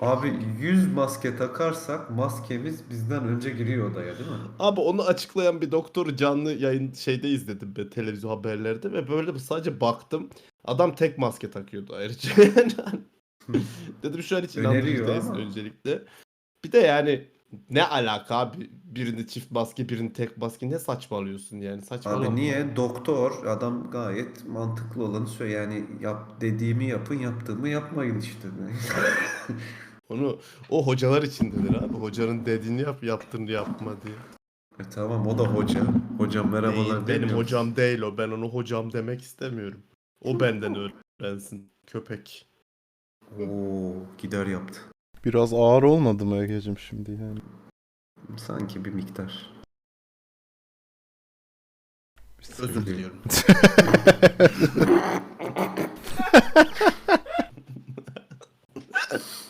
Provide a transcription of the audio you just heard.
Abi 100 maske takarsak maskemiz bizden önce giriyor odaya değil mi? Abi onu açıklayan bir doktoru canlı yayın şeyde izledim ben televizyon haberlerde ve böyle sadece baktım. Adam tek maske takıyordu ayrıca. Dedim şu an hiç inandırıcı değilsin öncelikle. Bir de yani ne alaka abi? Birini çift maske, birini tek maske. Ne saçmalıyorsun yani? Saçmalama. Abi niye? Doktor adam gayet mantıklı olanı söylüyor. Yani yap dediğimi yapın, yaptığımı yapmayın işte. Onu o hocalar içindedir abi. Hocanın dediğini yap, yaptığını yapma diye. E tamam o da hoca. Hocam merhabalar Değil, benim hocam değil o. Ben onu hocam demek istemiyorum. O benden öğrensin. Köpek. Oo gider yaptı. Biraz ağır olmadı mı Ege'cim şimdi yani? Sanki bir miktar. Özür diliyorum.